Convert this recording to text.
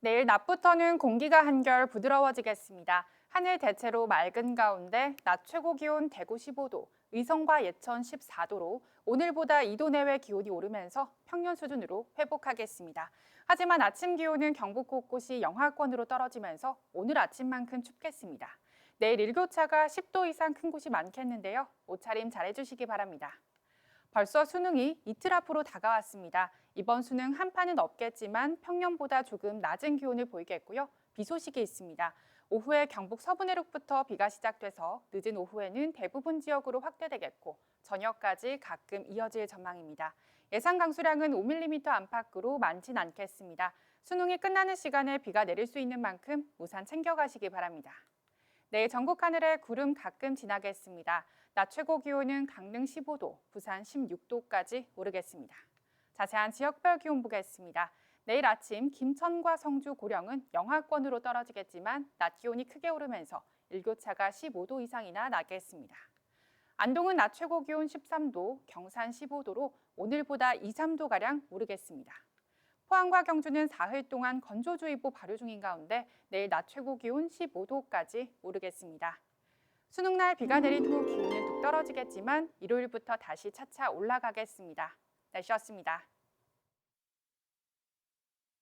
내일 낮부터는 공기가 한결 부드러워지겠습니다. 하늘 대체로 맑은 가운데 낮 최고 기온 대구 15도, 의성과 예천 14도로 오늘보다 2도 내외 기온이 오르면서 평년 수준으로 회복하겠습니다. 하지만 아침 기온은 경북 곳곳이 영하권으로 떨어지면서 오늘 아침만큼 춥겠습니다. 내일 일교차가 10도 이상 큰 곳이 많겠는데요. 옷차림 잘해주시기 바랍니다. 벌써 수능이 이틀 앞으로 다가왔습니다. 이번 수능 한파는 없겠지만 평년보다 조금 낮은 기온을 보이겠고요. 비 소식이 있습니다. 오후에 경북 서부 내륙부터 비가 시작돼서 늦은 오후에는 대부분 지역으로 확대되겠고 저녁까지 가끔 이어질 전망입니다. 예상 강수량은 5mm 안팎으로 많진 않겠습니다. 수능이 끝나는 시간에 비가 내릴 수 있는 만큼 우산 챙겨가시기 바랍니다. 내일 전국 하늘에 구름 가끔 지나겠습니다. 낮 최고 기온은 강릉 15도, 부산 16도까지 오르겠습니다. 자세한 지역별 기온 보겠습니다. 내일 아침 김천과 성주, 고령은 영하권으로 떨어지겠지만 낮 기온이 크게 오르면서 일교차가 15도 이상이나 나겠습니다. 안동은 낮 최고 기온 13도, 경산 15도로 오늘보다 2, 3도가량 오르겠습니다. 포항과 경주는 사흘 동안 건조주의보 발효 중인 가운데 내일 낮 최고 기온 15도까지 오르겠습니다. 수능날 비가 내린 후 기온은 뚝 떨어지겠지만 일요일부터 다시 차차 올라가겠습니다. 날씨였습니다.